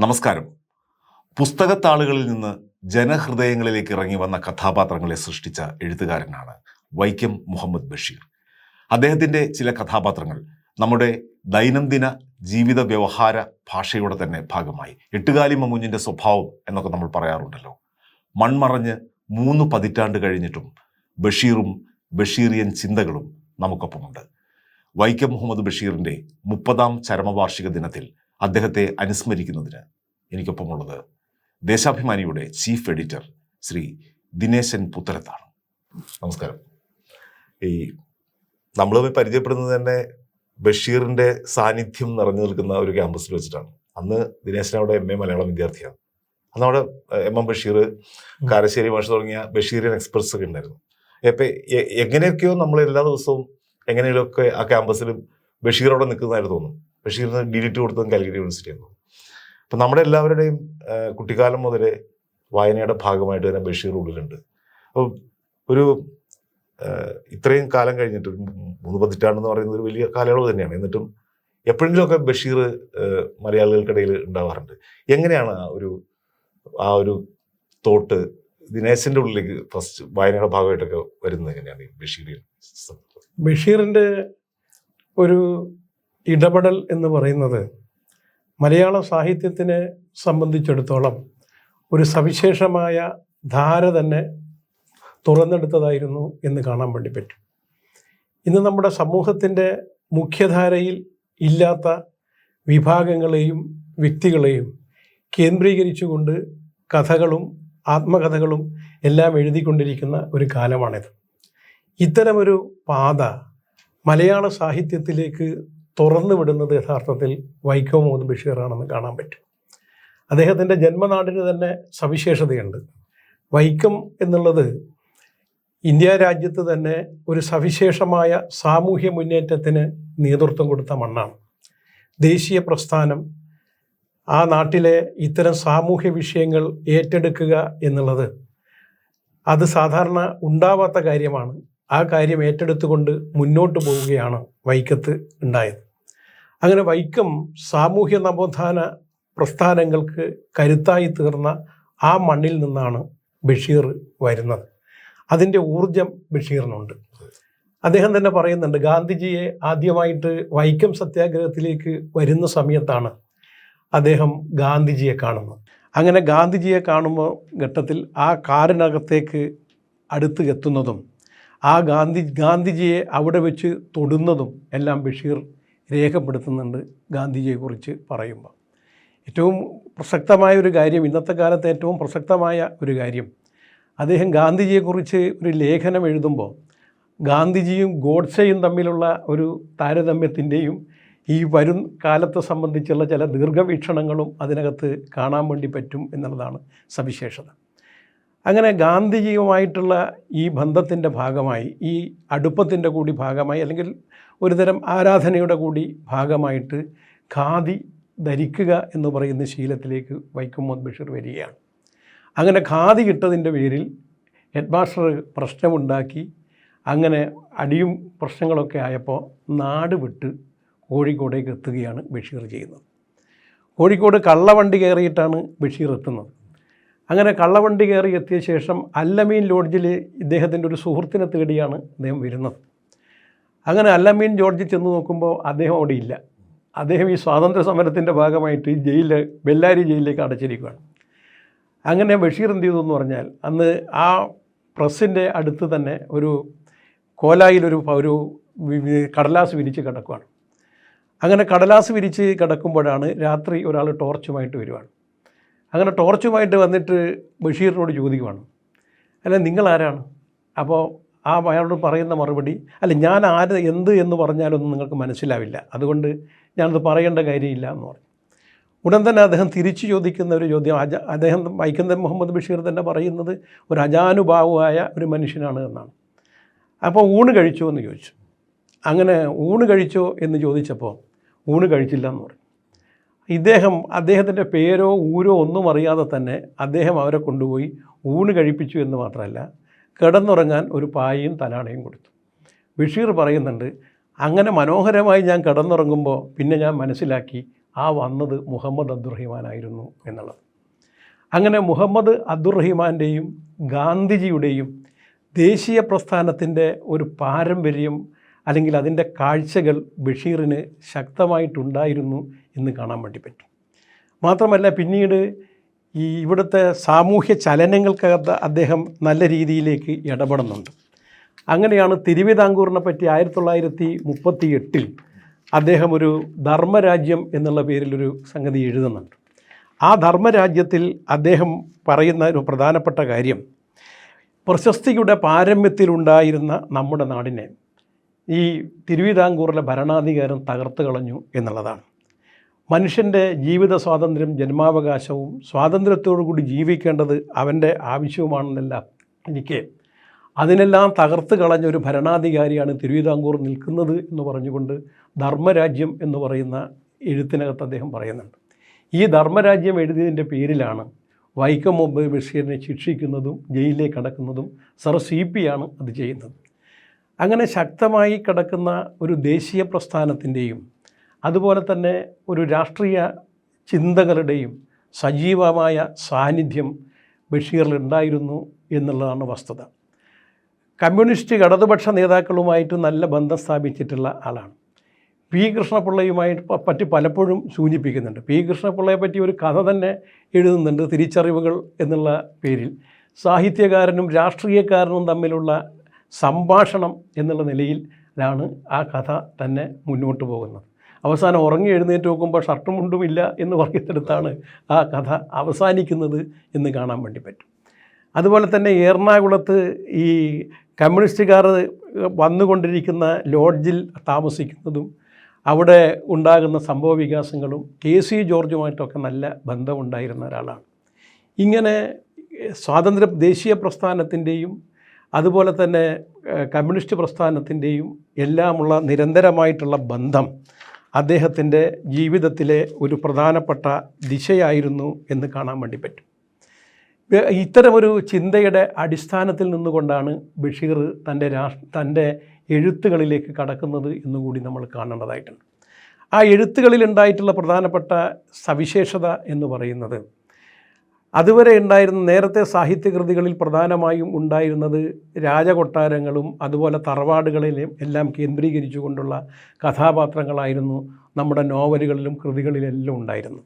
നമസ്കാരം. പുസ്തകത്താളുകളിൽ നിന്ന് ജനഹൃദയങ്ങളിലേക്ക് ഇറങ്ങി വന്ന കഥാപാത്രങ്ങളെ സൃഷ്ടിച്ച എഴുത്തുകാരനാണ് വൈക്കം മുഹമ്മദ് ബഷീർ. അദ്ദേഹത്തിന്റെ ചില കഥാപാത്രങ്ങൾ നമ്മുടെ ദൈനംദിന ജീവിത വ്യവഹാര ഭാഷയുടെ തന്നെ ഭാഗമായി. എട്ടുകാലി മമുഞ്ഞിന്റെ സ്വഭാവം എന്നൊക്കെ നമ്മൾ പറയാറുണ്ടല്ലോ. മൺമറഞ്ഞ് മൂന്ന് പതിറ്റാണ്ട് കഴിഞ്ഞിട്ടും ബഷീറും ബഷീറിയൻ ചിന്തകളും നമുക്കൊപ്പമുണ്ട്. വൈക്കം മുഹമ്മദ് ബഷീറിന്റെ മുപ്പതാം ചരമവാർഷിക ദിനത്തിൽ അദ്ദേഹത്തെ അനുസ്മരിക്കുന്നതിന് എനിക്കൊപ്പമുള്ളത് ദേശാഭിമാനിയുടെ ചീഫ് എഡിറ്റർ ശ്രീ ദിനേശൻ പുത്തരത്താണ് നമസ്കാരം. ഈ നമ്മൾ പരിചയപ്പെടുന്നത് തന്നെ ബഷീറിന്റെ സാന്നിധ്യം നിറഞ്ഞു നിൽക്കുന്ന ഒരു ക്യാമ്പസിൽ വെച്ചിട്ടാണ്. അന്ന് ദിനേശൻ അവിടെ എം എ മലയാളം വിദ്യാർത്ഥിയാണ്. അന്ന് അവിടെ എം എം ബഷീർ കാരശ്ശേരി ഭാഷ തുടങ്ങിയ ബഷീറിയൻ എക്സ്പ്രസ് ഒക്കെ ഉണ്ടായിരുന്നു. എപ്പ എങ്ങനെയൊക്കെയോ നമ്മൾ എല്ലാ ദിവസവും എങ്ങനെയൊക്കെ ആ ക്യാമ്പസിൽ ബഷീർ അവിടെ നിൽക്കുന്നതായിട്ട് തോന്നും. ബഷീറിന് ഡിലിറ്റ് കൊടുത്തതും കാലിക്കറ്റ് യൂണിവേഴ്സിറ്റി ആയിരുന്നു. അപ്പം നമ്മുടെ എല്ലാവരുടെയും കുട്ടിക്കാലം മുതലേ വായനയുടെ ഭാഗമായിട്ട് തന്നെ ബഷീർ ഉള്ളിലുണ്ട്. അപ്പോൾ ഒരു ഇത്രയും കാലം കഴിഞ്ഞിട്ട് മൂന്ന് പതിറ്റാണ്ടെന്ന് പറയുന്നത് ഒരു വലിയ കാലയളവ് തന്നെയാണ്. എന്നിട്ടും എപ്പോഴെങ്കിലുമൊക്കെ ബഷീർ മലയാളികൾക്കിടയിൽ ഉണ്ടാവാറുണ്ട്. എങ്ങനെയാണ് ഒരു ആ ഒരു തോട്ട് ദിനേശന്റെ ഉള്ളിലേക്ക് ഫസ്റ്റ് വായനയുടെ ഭാഗമായിട്ടൊക്കെ വരുന്നത് എങ്ങനെയാണ് ഈ ബഷീറിയൻ ബഷീറിന്റെ ഒരു ഇടപെടൽ എന്ന് പറയുന്നത് മലയാള സാഹിത്യത്തിനെ സംബന്ധിച്ചിടത്തോളം ഒരു സവിശേഷമായ ധാര തന്നെ തുറന്നെടുത്തതായിരുന്നു എന്ന് കാണാൻ വേണ്ടി പറ്റും. ഇന്ന് നമ്മുടെ സമൂഹത്തിന്റെ മുഖ്യധാരയിൽ ഇല്ലാത്ത വിഭാഗങ്ങളെയും വ്യക്തികളെയും കേന്ദ്രീകരിച്ചുകൊണ്ട് കഥകളും ആത്മകഥകളും എല്ലാം എഴുതിക്കൊണ്ടിരിക്കുന്ന ഒരു കാലമാണിത്. ഇത്തരമൊരു പാത മലയാള സാഹിത്യത്തിലേക്ക് തുറന്നു വിടുന്നത് യഥാർത്ഥത്തിൽ വൈക്കം മുഹമ്മദ് ബഷീറാണെന്ന് കാണാൻ പറ്റും. അദ്ദേഹത്തിന്റെ ജന്മനാടിന് തന്നെ സവിശേഷതയുണ്ട്. വൈക്കം എന്നുള്ളത് ഇന്ത്യ രാജ്യത്ത് തന്നെ ഒരു സവിശേഷമായ സാമൂഹ്യ മുന്നേറ്റത്തിന് നേതൃത്വം കൊടുത്ത മണ്ണാണ്. ദേശീയ പ്രസ്ഥാനം ആ നാട്ടിലെ ഇത്തരം സാമൂഹ്യ വിഷയങ്ങൾ ഏറ്റെടുക്കുക എന്നുള്ളത് അത് സാധാരണ ഉണ്ടാവാത്ത കാര്യമാണ്. ആ കാര്യം ഏറ്റെടുത്തുകൊണ്ട് മുന്നോട്ട് പോവുകയാണ് വൈക്കത്ത് ഉണ്ടായത്. അങ്ങനെ വൈക്കം സാമൂഹ്യ നവോത്ഥാന പ്രസ്ഥാനങ്ങൾക്ക് കരുത്തായി തീർന്ന ആ മണ്ണിൽ നിന്നാണ് ബഷീർ വരുന്നത്. അതിന്റെ ഊർജം ബഷീറിനുണ്ട്. അദ്ദേഹം തന്നെ പറയുന്നുണ്ട് ഗാന്ധിജിയെ ആദ്യമായിട്ട് വൈക്കം സത്യാഗ്രഹത്തിലേക്ക് വരുന്ന സമയത്താണ് അദ്ദേഹം ഗാന്ധിജിയെ കാണുന്നത്. അങ്ങനെ ഗാന്ധിജിയെ കാണുമ്പോൾ ഘട്ടത്തിൽ ആ കാറിനകത്തേക്ക് അടുത്ത് എത്തുന്നതും ആ ഗാന്ധി ഗാന്ധിജിയെ അവിടെ വെച്ച് തൊടുന്നതും എല്ലാം ബഷീർ രേഖപ്പെടുത്തുന്നുണ്ട് ഗാന്ധിജിയെക്കുറിച്ച് പറയുമ്പോൾ. ഏറ്റവും പ്രസക്തമായ ഒരു കാര്യം ഇന്നത്തെ കാലത്ത് ഏറ്റവും പ്രസക്തമായ ഒരു കാര്യം അദ്ദേഹം ഗാന്ധിജിയെക്കുറിച്ച് ഒരു ലേഖനം എഴുതുമ്പോൾ ഗാന്ധിജിയും ഗോഡ്സെയും തമ്മിലുള്ള ഒരു താരതമ്യത്തിന്റെയും ഈ വരും കാലത്തെ സംബന്ധിച്ചുള്ള ചില ദീർഘവീക്ഷണങ്ങളും അതിനകത്ത് കാണാൻ വേണ്ടി പറ്റും എന്നുള്ളതാണ് സവിശേഷത. അങ്ങനെ ഗാന്ധിജിയുമായിട്ടുള്ള ഈ ബന്ധത്തിന്റെ ഭാഗമായി ഈ അടുപ്പത്തിന്റെ കൂടി ഭാഗമായി അല്ലെങ്കിൽ ഒരുതരം ആരാധനയുടെ കൂടി ഭാഗമായിട്ട് ഖാദി ധരിക്കുക എന്ന് പറയുന്ന ശീലത്തിലേക്ക് വൈക്കം മുഹമ്മദ് ബഷീർ വരികയാണ്. അങ്ങനെ ഖാദി കിട്ടതിന്റെ പേരിൽ ഹെഡ് മാസ്റ്റർ പ്രശ്നമുണ്ടാക്കി. അങ്ങനെ അടിയും പ്രശ്നങ്ങളൊക്കെ ആയപ്പോൾ നാട് വിട്ട് കോഴിക്കോടേക്ക് എത്തുകയാണ് ബഷീർ ചെയ്യുന്നത്. കോഴിക്കോട് കള്ളവണ്ടി കയറിയിട്ടാണ് ബഷീർ എത്തുന്നത്. അങ്ങനെ കള്ളവണ്ടി കയറി എത്തിയ ശേഷം അല്ലമീൻ ലോഡ്ജിൽ ഇദ്ദേഹത്തിന്റെ ഒരു സുഹൃത്തിനെ തേടിയാണ് അദ്ദേഹം വരുന്നത്. അങ്ങനെ അല്ലമീൻ ജോർജ് ചെന്ന് നോക്കുമ്പോൾ അദ്ദേഹം അവിടെ ഇല്ല. അദ്ദേഹം ഈ സ്വാതന്ത്ര്യ സമരത്തിന്റെ ഭാഗമായിട്ട് ജയിലിൽ ബെല്ലാരി ജയിലിലേക്ക് അടച്ചിരിക്കുകയാണ്. അങ്ങനെ ബഷീർ എന്ത് ചെയ്തു എന്ന് പറഞ്ഞാൽ അന്ന് ആ പ്രസ്സിന്റെ അടുത്ത് തന്നെ ഒരു കോലായിലൊരു ഒരു കടലാസ് വിരിച്ച് കിടക്കുകയാണ് അങ്ങനെ കടലാസ് വിരിച്ച് കിടക്കുമ്പോഴാണ് രാത്രി ഒരാൾ ടോർച്ചുമായിട്ട് വരുവാണ്. അങ്ങനെ ടോർച്ചുമായിട്ട് വന്നിട്ട് ബഷീറിനോട് ചോദിക്കുവാണ് അല്ല നിങ്ങൾ ആരാണ് അപ്പോൾ ആ അയാളോട് പറയുന്ന മറുപടി അല്ല ഞാൻ ആര് എന്ത് എന്ന് പറഞ്ഞാലൊന്നും നിങ്ങൾക്ക് മനസ്സിലാവില്ല. അതുകൊണ്ട് ഞാനത് പറയേണ്ട കാര്യമില്ല എന്ന് പറഞ്ഞു. ഉടൻ തന്നെ അദ്ദേഹം തിരിച്ചു ചോദിക്കുന്ന ഒരു ചോദ്യം അജ അദ്ദേഹം വൈക്കന്തൻ മുഹമ്മദ് ബഷീർ തന്നെ പറയുന്നത് ഒരു അജാനുഭാവമായ ഒരു മനുഷ്യനാണ് എന്നാണ്. അപ്പോൾ ഊണ് കഴിച്ചോ എന്ന് ചോദിച്ചു. അങ്ങനെ ഊണ് കഴിച്ചോ എന്ന് ചോദിച്ചപ്പോൾ ഊണ് കഴിച്ചില്ല എന്ന് പറഞ്ഞു. ഇദ്ദേഹം അദ്ദേഹത്തിന്റെ പേരോ ഊരോ ഒന്നും അറിയാതെ തന്നെ അദ്ദേഹം അവരെ കൊണ്ടുപോയി ഊണ് കഴിപ്പിച്ചു എന്ന് മാത്രമല്ല കിടന്നുറങ്ങാൻ ഒരു പായയും തലാണയും കൊടുത്തു. ബഷീർ പറയുന്നുണ്ട് അങ്ങനെ മനോഹരമായി ഞാൻ കിടന്നുറങ്ങുമ്പോൾ പിന്നെ ഞാൻ മനസ്സിലാക്കി ആ വന്നത് മുഹമ്മദ് അബ്ദുറഹിമാനായിരുന്നു എന്നുള്ളത്. അങ്ങനെ മുഹമ്മദ് അബ്ദുറഹിമാന്റെയും ഗാന്ധിജിയുടെയും ദേശീയ പ്രസ്ഥാനത്തിന്റെ ഒരു പാരമ്പര്യം അല്ലെങ്കിൽ അതിന്റെ കാഴ്ചകൾ ബഷീറിന് ശക്തമായിട്ടുണ്ടായിരുന്നു എന്ന് കാണാൻ വേണ്ടി പറ്റും. മാത്രമല്ല പിന്നീട് ഈ ഇവിടുത്തെ സാമൂഹ്യ ചലനങ്ങൾക്കകത്ത് അദ്ദേഹം നല്ല രീതിയിലേക്ക് ഇടപെടുന്നുണ്ട്. അങ്ങനെയാണ് തിരുവിതാംകൂറിനെ പറ്റി ആയിരത്തി തൊള്ളായിരത്തി മുപ്പത്തി എട്ടിൽ അദ്ദേഹം ഒരു ധർമ്മരാജ്യം എന്നുള്ള പേരിലൊരു സംഗതി എഴുതുന്നുണ്ട്. ആ ധർമ്മരാജ്യത്തിൽ അദ്ദേഹം പറയുന്ന ഒരു പ്രധാനപ്പെട്ട കാര്യം പ്രശസ്തിയുടെ പാരമ്യത്തിലുണ്ടായിരുന്ന നമ്മുടെ നാടിനെ ഈ തിരുവിതാംകൂറിലെ ഭരണാധികാരം തകർത്ത് കളഞ്ഞു എന്നുള്ളതാണ്. മനുഷ്യന്റെ ജീവിത സ്വാതന്ത്ര്യം ജന്മാവകാശവും സ്വാതന്ത്ര്യത്തോടു കൂടി ജീവിക്കേണ്ടത് അവന്റെ ആവശ്യവുമാണെന്നെല്ലാം എനിക്ക് അതിനെല്ലാം തകർത്ത് കളഞ്ഞ ഒരു ഭരണാധികാരിയാണ് തിരുവിതാംകൂർ നിൽക്കുന്നത് എന്ന് പറഞ്ഞുകൊണ്ട് ധർമ്മരാജ്യം എന്ന് പറയുന്ന എഴുത്തിനകത്ത് അദ്ദേഹം പറയുന്നുണ്ട്. ഈ ധർമ്മരാജ്യം എഴുതിയതിന്റെ പേരിലാണ് വൈക്കം മുഹമ്മദ് ബഷീറിനെ ശിക്ഷിക്കുന്നതും ജയിലിലേക്ക് അടക്കുന്നതും സർ സി പി ആണ് അത് ചെയ്യുന്നത്. അങ്ങനെ ശക്തമായി കിടക്കുന്ന ഒരു ദേശീയ പ്രസ്ഥാനത്തിന്റെയും അതുപോലെ തന്നെ ഒരു രാഷ്ട്രീയ ചിന്തകളുടെയും സജീവമായ സാന്നിധ്യം ബഷീറിൽ ഉണ്ടായിരുന്നു എന്നുള്ളതാണ് വസ്തുത. കമ്മ്യൂണിസ്റ്റ് ഇടതുപക്ഷ നേതാക്കളുമായിട്ട് നല്ല ബന്ധം സ്ഥാപിച്ചിട്ടുള്ള ആളാണ്. പി. കൃഷ്ണപിള്ളയുമായിട്ട് പറ്റി പലപ്പോഴും സൂചിപ്പിക്കുന്നുണ്ട്. പി. കൃഷ്ണപിള്ളയെ പറ്റി ഒരു കഥ തന്നെ എഴുതുന്നുണ്ട് തിരിച്ചറിവുകൾ എന്നുള്ള പേരിൽ. സാഹിത്യകാരനും രാഷ്ട്രീയക്കാരനും തമ്മിലുള്ള സംഭാഷണം എന്നുള്ള നിലയിലാണ് ആ കഥ തന്നെ മുന്നോട്ട് പോകുന്നത്. അവസാനം ഉറങ്ങി എഴുന്നേറ്റ് നോക്കുമ്പോൾ ഷർട്ടും മുണ്ടുമില്ല എന്ന് പറയുന്നിടത്താണ് ആ കഥ അവസാനിക്കുന്നത് എന്ന് കാണാൻ വേണ്ടി പറ്റും. അതുപോലെ തന്നെ എറണാകുളത്ത് ഈ കമ്മ്യൂണിസ്റ്റുകാർ വന്നുകൊണ്ടിരിക്കുന്ന ലോഡ്ജിൽ താമസിക്കുന്നതും അവിടെ ഉണ്ടാകുന്ന സംഭവ വികാസങ്ങളും കെ സി ജോർജുമായിട്ടൊക്കെ നല്ല ബന്ധമുണ്ടായിരുന്ന ഒരാളാണ്. ഇങ്ങനെ സ്വാതന്ത്ര്യ ദേശീയ പ്രസ്ഥാനത്തിന്റെയും അതുപോലെ തന്നെ കമ്മ്യൂണിസ്റ്റ് പ്രസ്ഥാനത്തിന്റെയും എല്ലാമുള്ള നിരന്തരമായിട്ടുള്ള ബന്ധം അദ്ദേഹത്തിന്റെ ജീവിതത്തിലെ ഒരു പ്രധാനപ്പെട്ട ദിശയായിരുന്നു എന്ന് കാണാൻ വേണ്ടി പറ്റും. ഇത്തരമൊരു ചിന്തയുടെ അടിസ്ഥാനത്തിൽ നിന്നുകൊണ്ടാണ് ബഷീർ തന്റെ രാഷ് തന്റെ എഴുത്തുകളിലേക്ക് കടക്കുന്നത് എന്നുകൂടി നമ്മൾ കാണേണ്ടതായിട്ടുണ്ട്. ആ എഴുത്തുകളിൽ ഉണ്ടായിട്ടുള്ള പ്രധാനപ്പെട്ട സവിശേഷത എന്ന് പറയുന്നത് അതുവരെ ഉണ്ടായിരുന്ന നേരത്തെ സാഹിത്യകൃതികളിൽ പ്രധാനമായും ഉണ്ടായിരുന്നത് രാജകൊട്ടാരങ്ങളും അതുപോലെ തറവാടുകളിലും എല്ലാം കേന്ദ്രീകരിച്ചുകൊണ്ടുള്ള കഥാപാത്രങ്ങളായിരുന്നു നമ്മുടെ നോവലുകളിലും കൃതികളിലെല്ലാം ഉണ്ടായിരുന്നു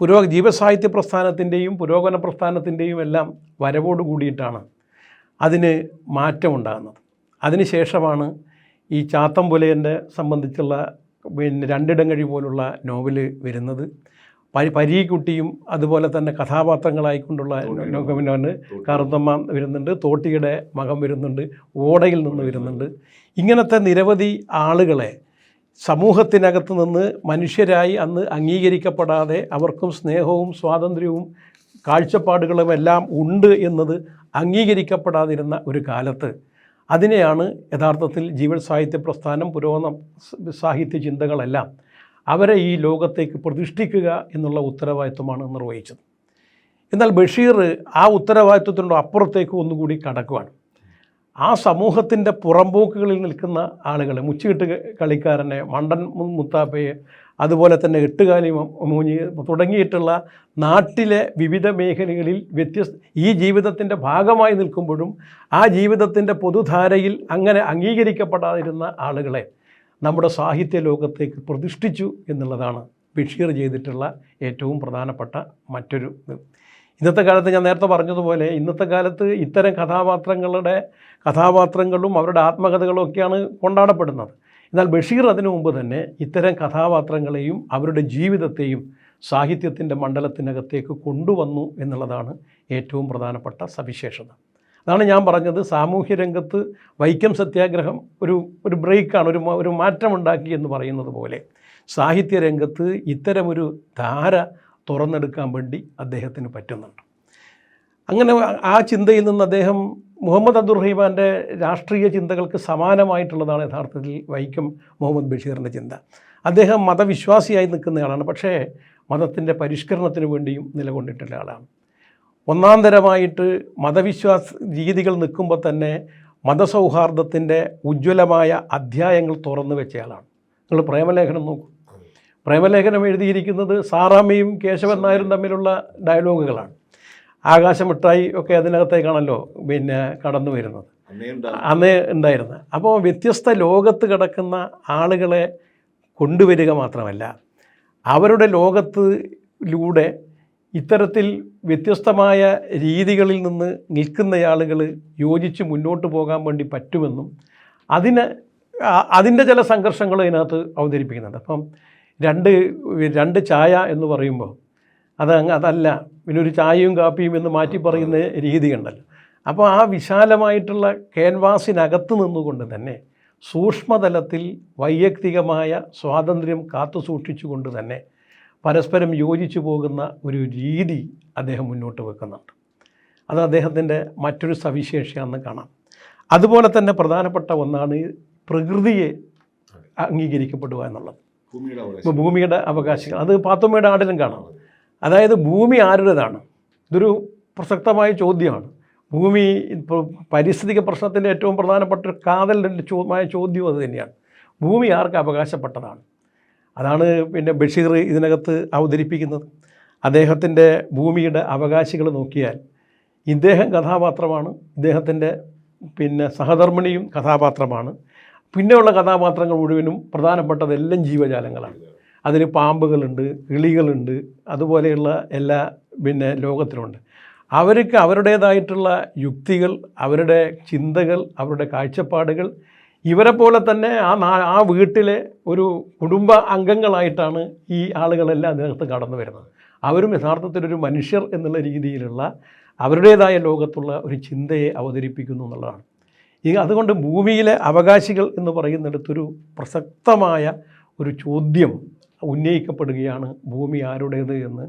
പുരോ ജീവസാഹിത്യ പ്രസ്ഥാനത്തിന്റെയും പുരോഗമന പ്രസ്ഥാനത്തിന്റെയും എല്ലാം വരവോട് കൂടിയിട്ടാണ് അതിന് മാറ്റമുണ്ടാകുന്നത്. അതിനുശേഷമാണ് ഈ ചാത്തമ്പുലയന്റെ സംബന്ധിച്ചുള്ള പിന്നെ കഴി പോലുള്ള നോവൽ വരുന്നത്. പരീക്കുട്ടിയും അതുപോലെ തന്നെ കഥാപാത്രങ്ങളായിക്കൊണ്ടുള്ള നോവലാണ് കറുത്തമ്മ വരുന്നുണ്ട് തോട്ടിയുടെ മകം വരുന്നുണ്ട് ഓടയിൽ നിന്ന് വരുന്നുണ്ട്. ഇങ്ങനത്തെ നിരവധി ആളുകളെ സമൂഹത്തിനകത്ത് നിന്ന് മനുഷ്യരായി അന്ന് അംഗീകരിക്കപ്പെടാതെ അവർക്കും സ്നേഹവും സ്വാതന്ത്ര്യവും കാഴ്ചപ്പാടുകളും എല്ലാം ഉണ്ട് എന്നത് അംഗീകരിക്കപ്പെടാതിരുന്ന ഒരു കാലത്ത്. അതിനെയാണ് യഥാർത്ഥത്തിൽ ജീവൻ സാഹിത്യ പ്രസ്ഥാനം പുരോഗമന സ- സാഹിത്യ ചിന്തകളെല്ലാം അവരെ ഈ ലോകത്തേക്ക് പ്രതിഷ്ഠിക്കുക എന്നുള്ള ഉത്തരവാദിത്വമാണ് നിർവഹിച്ചത്. എന്നാൽ ബഷീർ ആ ഉത്തരവാദിത്വത്തിനുള്ള അപ്പുറത്തേക്ക് ഒന്നുകൂടി കടക്കുവാണ്. ആ സമൂഹത്തിന്റെ പുറമ്പോക്കുകളിൽ നിൽക്കുന്ന ആളുകളെ മുച്ചുകെട്ട് കളിക്കാരനെ മണ്ടൻ മുത്താപ്പയെ അതുപോലെ തന്നെ എട്ടുകാലി മൂഞ്ഞി തുടങ്ങിയിട്ടുള്ള നാട്ടിലെ വിവിധ മേഖലകളിൽ വ്യത്യസ്ത ഈ ജീവിതത്തിന്റെ ഭാഗമായി നിൽക്കുമ്പോഴും ആ ജീവിതത്തിന്റെ പൊതുധാരയിൽ അങ്ങനെ അംഗീകരിക്കപ്പെടാതിരുന്ന ആളുകളെ നമ്മുടെ സാഹിത്യ ലോകത്തേക്ക് പ്രതിഷ്ഠിച്ചു എന്നുള്ളതാണ് ബഷീർ ചെയ്തിട്ടുള്ള ഏറ്റവും പ്രധാനപ്പെട്ട മറ്റൊരു ഇത്. ഇന്നത്തെ കാലത്ത് ഞാൻ നേരത്തെ പറഞ്ഞതുപോലെ ഇന്നത്തെ കാലത്ത് ഇത്തരം കഥാപാത്രങ്ങളുടെ കഥാപാത്രങ്ങളും അവരുടെ ആത്മകഥകളും ഒക്കെയാണ് കൊണ്ടാടപ്പെടുന്നത്. എന്നാൽ ബഷീർ അതിനു മുമ്പ് തന്നെ ഇത്തരം കഥാപാത്രങ്ങളെയും അവരുടെ ജീവിതത്തെയും സാഹിത്യത്തിന്റെ മണ്ഡലത്തിനകത്തേക്ക് കൊണ്ടുവന്നു എന്നുള്ളതാണ് ഏറ്റവും പ്രധാനപ്പെട്ട സവിശേഷത. അതാണ് ഞാൻ പറഞ്ഞത്. സാമൂഹ്യ രംഗത്ത് വൈക്കം സത്യാഗ്രഹം ഒരു ഒരു ബ്രേക്കാണ് ഒരു ഒരു മാറ്റമുണ്ടാക്കി എന്ന് പറയുന്നത് പോലെ. സാഹിത്യ രംഗത്ത് ഇത്തരമൊരു ധാര തുറന്നെടുക്കാൻ വേണ്ടി അദ്ദേഹത്തിന് പറ്റുന്നുണ്ട്. അങ്ങനെ ആ ചിന്തയിൽ നിന്ന് അദ്ദേഹം മുഹമ്മദ് അബ്ദുറഹീമാന്റെ രാഷ്ട്രീയ ചിന്തകൾക്ക് സമാനമായിട്ടുള്ളതാണ് യഥാർത്ഥത്തിൽ വൈക്കം മുഹമ്മദ് ബഷീറിന്റെ ചിന്ത. അദ്ദേഹം മതവിശ്വാസിയായി നിൽക്കുന്നയാളാണ് പക്ഷേ മതത്തിന്റെ പരിഷ്കരണത്തിന് വേണ്ടിയും നിലകൊണ്ടിട്ടുള്ള ആളാണ്. ഒന്നാം തരമായിട്ട് മതവിശ്വാസ രീതികൾ നിൽക്കുമ്പോൾ തന്നെ മതസൗഹാർദ്ദത്തിന്റെ ഉജ്ജ്വലമായ അധ്യായങ്ങൾ തുറന്നു വെച്ചയാളാണ്. നിങ്ങൾ പ്രേമലേഖനം നോക്കൂ. പ്രേമലേഖനം എഴുതിയിരിക്കുന്നത് സാറാമ്മയും കേശവൻ നായരും തമ്മിലുള്ള ഡയലോഗുകളാണ്. ആകാശമിട്ടായി ഒക്കെ അതിനകത്തേക്കാണല്ലോ പിന്നെ കടന്നു വരുന്നത്. അന്ന് ഉണ്ടായിരുന്നത്. അപ്പോൾ വ്യത്യസ്ത ലോകത്ത് കിടക്കുന്ന ആളുകളെ കൊണ്ടുവരിക മാത്രമല്ല അവരുടെ ലോകത്തിലൂടെ ഇത്തരത്തിൽ വ്യത്യസ്തമായ രീതികളിൽ നിന്ന് നിൽക്കുന്നയാളുകൾ യോജിച്ച് മുന്നോട്ട് പോകാൻ വേണ്ടി പറ്റുമെന്നും അതിന് അതിന്റെ ചില സംഘർഷങ്ങൾ ഇതിനകത്ത് അവതരിപ്പിക്കുന്നുണ്ട്. അപ്പം രണ്ട് രണ്ട് ചായ എന്ന് പറയുമ്പോൾ അത് അതല്ല പിന്നെ ഒരു ചായയും കാപ്പിയും എന്ന് മാറ്റി പറയുന്ന രീതിയുണ്ടല്ലോ. അപ്പോൾ ആ വിശാലമായിട്ടുള്ള ക്യാൻവാസിനകത്ത് നിന്നുകൊണ്ട് തന്നെ സൂക്ഷ്മതലത്തിൽ വൈയക്തികമായ സ്വാതന്ത്ര്യം കാത്തു സൂക്ഷിച്ചുകൊണ്ട് തന്നെ പരസ്പരം യോജിച്ചു പോകുന്ന ഒരു രീതി അദ്ദേഹം മുന്നോട്ട് വെക്കുന്നുണ്ട്. അത് അദ്ദേഹത്തിന്റെ മറ്റൊരു സവിശേഷയാണെന്ന് കാണാം. അതുപോലെ തന്നെ പ്രധാനപ്പെട്ട ഒന്നാണ് പ്രകൃതിയെ അംഗീകരിക്കപ്പെടുക എന്നുള്ളത്. ഭൂമിയുടെ അവകാശികൾ അത് പാത്തുമ്മയുടെ ആടിലും കാണാം. അതായത് ഭൂമി ആരുടേതാണ്? ഇതൊരു പ്രസക്തമായ ചോദ്യമാണ്. ഭൂമി പരിസ്ഥിതിക പ്രശ്നത്തിന്റെ ഏറ്റവും പ്രധാനപ്പെട്ട ഒരു കാതലിന്റെ ചോദ്യമായ ചോദ്യം അത് തന്നെയാണ്. ഭൂമി ആർക്ക് അവകാശപ്പെട്ടതാണ്? അതാണ് പിന്നെ ബഷീർ ഇതിനകത്ത് അവതരിപ്പിക്കുന്നത്. അദ്ദേഹത്തിന്റെ ഭൂമിയുടെ അവകാശികൾ നോക്കിയാൽ ഇദ്ദേഹം കഥാപാത്രമാണ്. ഇദ്ദേഹത്തിന്റെ പിന്നെ സഹധർമ്മിണിയും കഥാപാത്രമാണ്. പിന്നെയുള്ള കഥാപാത്രങ്ങൾ മുഴുവനും പ്രധാനപ്പെട്ടതെല്ലാം ജീവജാലങ്ങളാണ്. അതിൽ പാമ്പുകളുണ്ട് കിളികളുണ്ട് അതുപോലെയുള്ള എല്ലാ പിന്നെ ലോകത്തിലുണ്ട് അവർക്ക് അവരുടേതായിട്ടുള്ള യുക്തികൾ അവരുടെ ചിന്തകൾ അവരുടെ കാഴ്ചപ്പാടുകൾ ഇവരെ പോലെ തന്നെ ആ ആ വീട്ടിലെ ഒരു കുടുംബ അംഗങ്ങളായിട്ടാണ് ഈ ആളുകളെല്ലാം അതിനകത്ത് കടന്നു വരുന്നത്. അവരും യഥാർത്ഥത്തിൽ ഒരു മനുഷ്യർ എന്നുള്ള രീതിയിലുള്ള അവരുടേതായ ലോകത്തുള്ള ഒരു ചിന്തയെ അവതരിപ്പിക്കുന്നു എന്നുള്ളതാണ്. ഈ അതുകൊണ്ട് ഭൂമിയിലെ അവകാശികൾ എന്ന് പറയുന്നിടത്തൊരു പ്രസക്തമായ ഒരു ചോദ്യം ഉന്നയിക്കപ്പെടുകയാണ് ഭൂമി ആരുടേത് എന്ന്.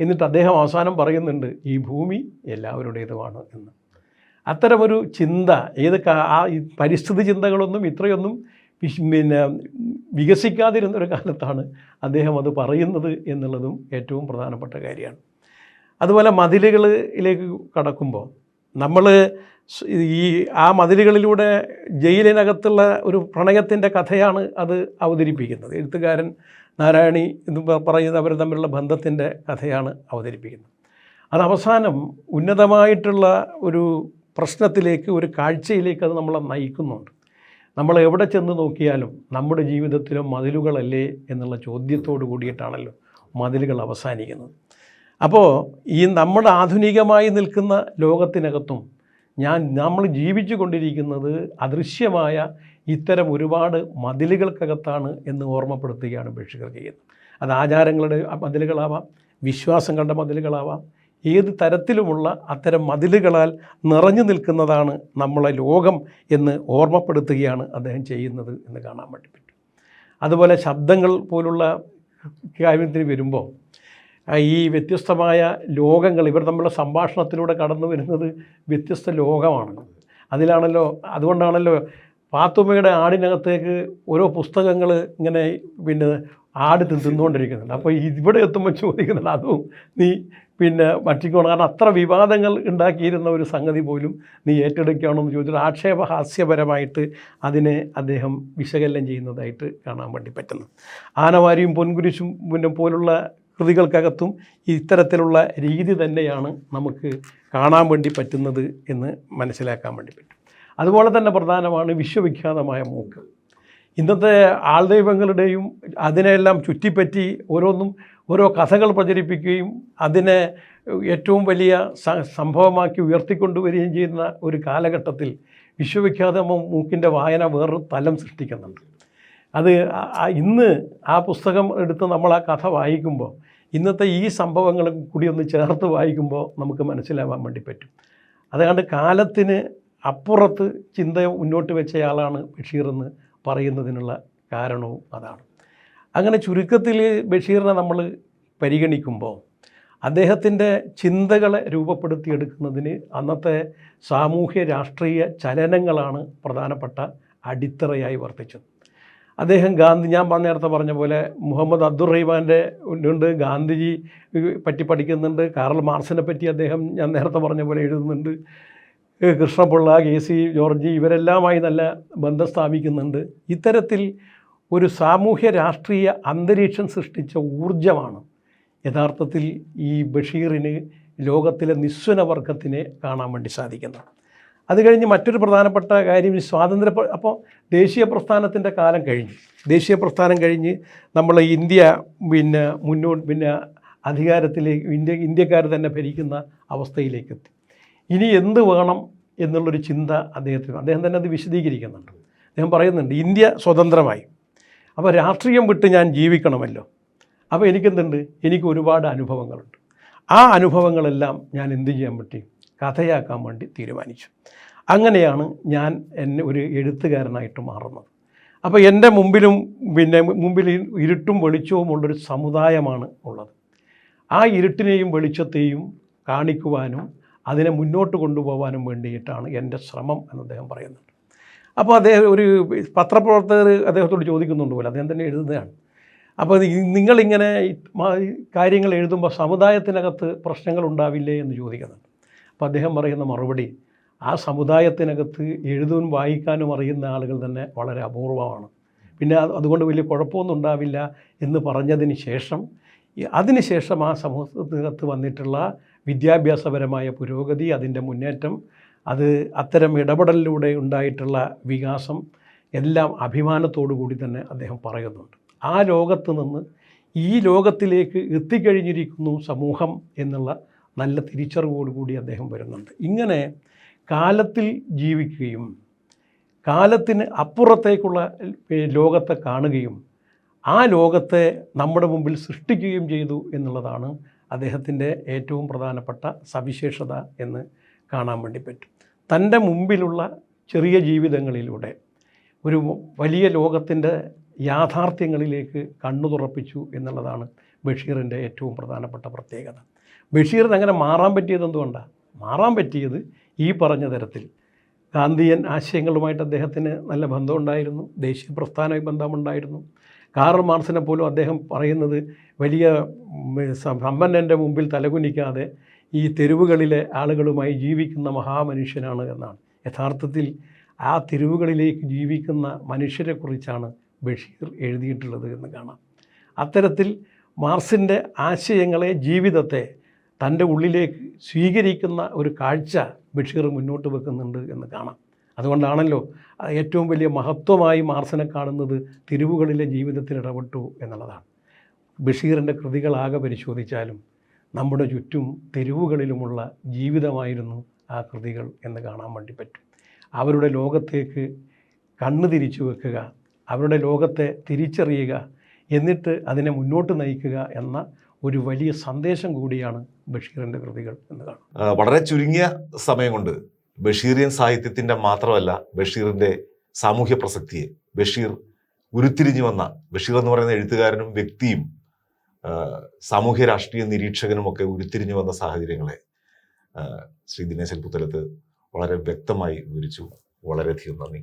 എന്നിട്ട് അദ്ദേഹം അവസാനം പറയുന്നുണ്ട് ഈ ഭൂമി എല്ലാവരുടേതുമാണ് എന്ന്. അത്തരമൊരു ചിന്ത ഏത് ആ പരിസ്ഥിതി ചിന്തകളൊന്നും ഇത്രയൊന്നും പിന്നെ വികസിക്കാതിരുന്ന ഒരു കാലത്താണ് അദ്ദേഹം അത് പറയുന്നത് എന്നുള്ളതും ഏറ്റവും പ്രധാനപ്പെട്ട കാര്യമാണ്. അതുപോലെ മതിലുകളിലേക്ക് കടക്കുമ്പോൾ നമ്മൾ ഈ ആ മതിലുകളിലൂടെ ജയിലിനകത്തുള്ള ഒരു പ്രണയത്തിന്റെ കഥയാണ് അത് അവതരിപ്പിക്കുന്നത്. എഴുത്തുകാരൻ നാരായണി എന്ന് പറയുന്ന അവർ തമ്മിലുള്ള ബന്ധത്തിന്റെ കഥയാണ് അവതരിപ്പിക്കുന്നത്. അത് അവസാനം ഉന്നതമായിട്ടുള്ള ഒരു പ്രശ്നത്തിലേക്ക് ഒരു കാഴ്ചയിലേക്ക് അത് നമ്മളെ നയിക്കുന്നുണ്ട്. നമ്മൾ എവിടെ ചെന്ന് നോക്കിയാലും നമ്മുടെ ജീവിതത്തിലും മതിലുകളല്ലേ എന്നുള്ള ചോദ്യത്തോട് കൂടിയിട്ടാണല്ലോ മതിലുകൾ അവസാനിക്കുന്നത്. അപ്പോൾ ഈ നമ്മുടെ ആധുനികമായി നിൽക്കുന്ന ലോകത്തിനകത്തും ഞാൻ നമ്മൾ ജീവിച്ചു കൊണ്ടിരിക്കുന്നത് അദൃശ്യമായ ഇത്തരം ഒരുപാട് മതിലുകൾക്കകത്താണ് എന്ന് ഓർമ്മപ്പെടുത്തുകയാണ് ബഷീർ ചെയ്യുന്നത്. അത് ആചാരങ്ങളുടെ മതിലുകളാവാം വിശ്വാസങ്ങളുടെ മതിലുകളാവാം ഏത് തരത്തിലുമുള്ള അത്തരം മതിലുകളാൽ നിറഞ്ഞു നിൽക്കുന്നതാണ് നമ്മളെ ലോകം എന്ന് ഓർമ്മപ്പെടുത്തുകയാണ് അദ്ദേഹം ചെയ്യുന്നത് എന്ന് കാണാൻ വേണ്ടി പറ്റും. അതുപോലെ ശബ്ദങ്ങൾ പോലുള്ള കാര്യത്തിന് വരുമ്പോൾ ഈ വ്യത്യസ്തമായ ലോകങ്ങൾ ഇവർ തമ്മിലുള്ള സംഭാഷണത്തിലൂടെ കടന്നു വരുന്നത് വ്യത്യസ്ത ലോകമാണ്. അതിലാണല്ലോ അതുകൊണ്ടാണല്ലോ പാത്തുമ്മയുടെ ആടിനകത്തേക്ക് ഓരോ പുസ്തകങ്ങൾ ഇങ്ങനെ പിന്നെ ആട് തിന്നുകൊണ്ടിരിക്കുന്നുണ്ട്. അപ്പോൾ ഇവിടെ എത്തുമ്പോൾ ചോദിക്കുന്നുണ്ട് അതും നീ പിന്നെ ഭക്ഷിക്കണം കാരണം അത്ര വിവാദങ്ങൾ ഉണ്ടാക്കിയിരുന്ന ഒരു സംഗതി പോലും നീ ഏറ്റെടുക്കുകയാണെന്ന് ചോദിച്ചാൽ ആക്ഷേപഹാസ്യപരമായിട്ട് അതിനെ അദ്ദേഹം വിശകലനം ചെയ്യുന്നതായിട്ട് കാണാൻ വേണ്ടി പറ്റുന്നു. ആനവാരിയും പൊൻകുരിശും പിന്നെ പോലുള്ള കൃതികൾക്കകത്തും ഇത്തരത്തിലുള്ള രീതി തന്നെയാണ് നമുക്ക് കാണാൻ വേണ്ടി പറ്റുന്നത് എന്ന് മനസ്സിലാക്കാൻ വേണ്ടി പറ്റും. അതുപോലെ തന്നെ പ്രധാനമാണ് വിശ്വവിഖ്യാതമായ മൂക്ക്. ഇന്നത്തെ ആൾദൈവങ്ങളുടെയും അതിനെല്ലാം ചുറ്റിപ്പറ്റി ഓരോന്നും ഓരോ കഥകൾ പ്രചരിപ്പിക്കുകയും അതിനെ ഏറ്റവും വലിയ സംഭവമാക്കി ഉയർത്തിക്കൊണ്ടുവരികയും ചെയ്യുന്ന ഒരു കാലഘട്ടത്തിൽ വിശ്വവിഖ്യാത മൂക്കിന്റെ വായന വേറൊരു തലം സൃഷ്ടിക്കുന്നുണ്ട്. അത് ഇന്ന് ആ പുസ്തകം എടുത്ത് നമ്മൾ ആ കഥ വായിക്കുമ്പോൾ ഇന്നത്തെ ഈ സംഭവങ്ങളും കൂടി ഒന്ന് ചേർത്ത് വായിക്കുമ്പോൾ നമുക്ക് മനസ്സിലാവാൻ വേണ്ടി പറ്റും. അതുകൊണ്ട് കാലത്തിന് അപ്പുറത്ത് ചിന്ത മുന്നോട്ട് വെച്ചയാളാണ് ബഷീർ എന്ന് പറയുന്നതിനുള്ള കാരണവും അതാണ്. അങ്ങനെ ചുരുക്കത്തിൽ ബഷീറിനെ നമ്മൾ പരിഗണിക്കുമ്പോൾ അദ്ദേഹത്തിന്റെ ചിന്തകളെ രൂപപ്പെടുത്തിയെടുക്കുന്നതിന് അന്നത്തെ സാമൂഹ്യ രാഷ്ട്രീയ ചലനങ്ങളാണ് പ്രധാനപ്പെട്ട അടിത്തറയായി വർത്തിച്ചത്. അദ്ദേഹം ഗാന്ധി ഞാൻ നേരത്തെ പറഞ്ഞ പോലെ മുഹമ്മദ് അബ്ദുറഹിമാന്റെ ഉണ്ട് ഗാന്ധിജി പറ്റി പഠിക്കുന്നുണ്ട് കാറൽ മാർസിനെ പറ്റി അദ്ദേഹം ഞാൻ നേരത്തെ പറഞ്ഞ പോലെ എഴുതുന്നുണ്ട്. കൃഷ്ണപിള്ള കെ സി ജോർജ് ഇവരെല്ലാമായി നല്ല ബന്ധം സ്ഥാപിക്കുന്നുണ്ട്. ഇത്തരത്തിൽ ഒരു സാമൂഹ്യ രാഷ്ട്രീയ അന്തരീക്ഷം സൃഷ്ടിച്ച ഊർജമാണ് യഥാർത്ഥത്തിൽ ഈ ബഷീറിന് ലോകത്തിലെ നിസ്വന വർഗത്തിനെ കാണാൻ വേണ്ടി സാധിക്കുന്നത്. അത് കഴിഞ്ഞ് മറ്റൊരു പ്രധാനപ്പെട്ട കാര്യം ഈ സ്വാതന്ത്ര്യ അപ്പോൾ ദേശീയ പ്രസ്ഥാനത്തിന്റെ കാലം കഴിഞ്ഞു. ദേശീയ പ്രസ്ഥാനം കഴിഞ്ഞ് നമ്മൾ ഇന്ത്യ പിന്നെ മുന്നോട്ട് പിന്നെ അധികാരത്തിലേക്ക് ഇന്ത്യ ഇന്ത്യക്കാർ തന്നെ ഭരിക്കുന്ന അവസ്ഥയിലേക്ക് എത്തി ഇനി എന്ത് വേണം എന്നുള്ളൊരു ചിന്ത അദ്ദേഹത്തിന് അദ്ദേഹം തന്നെ അത് വിശദീകരിക്കുന്നുണ്ട്. അദ്ദേഹം പറയുന്നുണ്ട് ഇന്ത്യ സ്വതന്ത്രമായി. അപ്പോൾ രാഷ്ട്രീയം വിട്ട് ഞാൻ ജീവിക്കണമല്ലോ. അപ്പോൾ എനിക്കെന്തുണ്ട്? എനിക്ക് ഒരുപാട് അനുഭവങ്ങളുണ്ട്. ആ അനുഭവങ്ങളെല്ലാം ഞാൻ എന്ത് ചെയ്യാൻ പറ്റി? കഥയാക്കാൻ വേണ്ടി തീരുമാനിച്ചു. അങ്ങനെയാണ് ഞാൻ എന്നെ ഒരു എഴുത്തുകാരനായിട്ട് മാറുന്നത്. അപ്പോൾ എന്റെ മുമ്പിലും പിന്നെ മുമ്പിൽ ഇരുട്ടും വെളിച്ചവും ഉള്ളൊരു സമുദായമാണ് ഉള്ളത്. ആ ഇരുട്ടിനെയും വെളിച്ചത്തെയും കാണിക്കുവാനും അതിനെ മുന്നോട്ട് കൊണ്ടുപോകാനും വേണ്ടിയിട്ടാണ് എന്റെ ശ്രമം എന്ന് അദ്ദേഹം പറയുന്നുണ്ട് അപ്പോൾ അദ്ദേഹം ഒരു പത്രപ്രവർത്തകർ അദ്ദേഹത്തോട് ചോദിക്കുന്നുണ്ട് പോലെ അദ്ദേഹം തന്നെ എഴുതുന്നതാണ്. അപ്പോൾ നിങ്ങളിങ്ങനെ കാര്യങ്ങൾ എഴുതുമ്പോൾ സമുദായത്തിനകത്ത് പ്രശ്നങ്ങൾ ഉണ്ടാവില്ലേ എന്ന് ചോദിക്കുന്നുണ്ട്. അപ്പോൾ അദ്ദേഹം പറയുന്ന മറുപടി ആ സമുദായത്തിനകത്ത് എഴുതും വായിക്കാനും അറിയുന്ന ആളുകൾ തന്നെ വളരെ അപൂർവമാണ്. പിന്നെ അതുകൊണ്ട് വലിയ കുഴപ്പമൊന്നും ഉണ്ടാവില്ല എന്ന് പറഞ്ഞതിന് ശേഷം അതിനുശേഷം ആ സമൂഹത്തിനകത്ത് വന്നിട്ടുള്ള വിദ്യാഭ്യാസപരമായ പുരോഗതി അതിന്റെ മുന്നേറ്റം അത് അത്തരം ഇടപെടലിലൂടെ ഉണ്ടായിട്ടുള്ള വികാസം എല്ലാം അഭിമാനത്തോടു കൂടി തന്നെ അദ്ദേഹം പറയുന്നുണ്ട്. ആ ലോകത്ത് നിന്ന് ഈ ലോകത്തിലേക്ക് എത്തിക്കഴിഞ്ഞിരിക്കുന്നു സമൂഹം എന്നുള്ള നല്ല തിരിച്ചറിവോടുകൂടി അദ്ദേഹം വരുന്നുണ്ട്. ഇങ്ങനെ കാലത്തിൽ ജീവിക്കുകയും കാലത്തിന് അപ്പുറത്തേക്കുള്ള ലോകത്തെ കാണുകയും ആ ലോകത്തെ നമ്മുടെ മുമ്പിൽ സൃഷ്ടിക്കുകയും ചെയ്തു എന്നുള്ളതാണ് അദ്ദേഹത്തിന്റെ ഏറ്റവും പ്രധാനപ്പെട്ട സവിശേഷത എന്ന് കാണാൻ വേണ്ടി പറ്റും. തന്റെ മുമ്പിലുള്ള ചെറിയ ജീവിതങ്ങളിലൂടെ ഒരു വലിയ ലോകത്തിന്റെ യാഥാർത്ഥ്യങ്ങളിലേക്ക് കണ്ണു തുറപ്പിച്ചു എന്നുള്ളതാണ് ബഷീറിന്റെ ഏറ്റവും പ്രധാനപ്പെട്ട പ്രത്യേകത. ബഷീറിന് അങ്ങനെ മാറാൻ പറ്റിയത് എന്തുകൊണ്ടാണ് മാറാൻ പറ്റിയത് ഈ പറഞ്ഞ തരത്തിൽ. ഗാന്ധിയൻ ആശയങ്ങളുമായിട്ട് അദ്ദേഹത്തിന് നല്ല ബന്ധമുണ്ടായിരുന്നു ദേശീയ പ്രസ്ഥാനമായി ബന്ധമുണ്ടായിരുന്നു. കാറൽ മാർസിനെ പോലും അദ്ദേഹം പറയുന്നത് വലിയ സമ്പന്നന്റെ മുമ്പിൽ തലകുനിക്കാതെ ഈ തെരുവുകളിലെ ആളുകളുമായി ജീവിക്കുന്ന മഹാമനുഷ്യനാണ് എന്നാണ്. യഥാർത്ഥത്തിൽ ആ തെരുവുകളിലേക്ക് ജീവിക്കുന്ന മനുഷ്യരെക്കുറിച്ചാണ് ബഷീർ എഴുതിയിട്ടുള്ളത് എന്ന് കാണാം. അത്തരത്തിൽ മാർസിന്റെ ആശയങ്ങളെ ജീവിതത്തെ തന്റെ ഉള്ളിലേക്ക് സ്വീകരിക്കുന്ന ഒരു കാഴ്ച ബഷീർ മുന്നോട്ട് വെക്കുന്നുണ്ട് എന്ന് കാണാം. അതുകൊണ്ടാണല്ലോ ഏറ്റവും വലിയ മഹത്വമായി മാർസിനെ കാണുന്നത് തിരുവുകളിലെ ജീവിതത്തിൽ ഇടപെട്ടു എന്നുള്ളതാണ്. ബഷീറിന്റെ കൃതികളാകെ പരിശോധിച്ചാലും നമ്മുടെ ചുറ്റും തെരുവുകളിലുമുള്ള ജീവിതമായിരുന്നു ആ കൃതികൾ എന്ന് കാണാൻ വേണ്ടി പറ്റും. അവരുടെ ലോകത്തേക്ക് കണ്ണ് തിരിച്ചു വെക്കുക അവരുടെ ലോകത്തെ തിരിച്ചറിയുക എന്നിട്ട് അതിനെ മുന്നോട്ട് നയിക്കുക എന്ന ഒരു വലിയ സന്ദേശം കൂടിയാണ് ബഷീറിന്റെ കൃതികൾ എന്ന് കാണാം. വളരെ ചുരുങ്ങിയ സമയം കൊണ്ട് ബഷീറിയൻ സാഹിത്യത്തിന്റെ മാത്രമല്ല ബഷീറിന്റെ സാമൂഹ്യ പ്രസക്തിയെ. ബഷീർ ഉരുത്തിരിഞ്ഞു വന്ന ബഷീർ എന്ന് പറയുന്ന എഴുത്തുകാരനും വ്യക്തിയും സാമൂഹ്യ രാഷ്ട്രീയ നിരീക്ഷകനുമൊക്കെ ഉരുത്തിരിഞ്ഞു വന്ന സാഹചര്യങ്ങളെ ശ്രീ ദിനേശൻ പുത്തലത്ത് വളരെ വ്യക്തമായി വിവരിച്ചു. വളരെയധികം നന്ദി.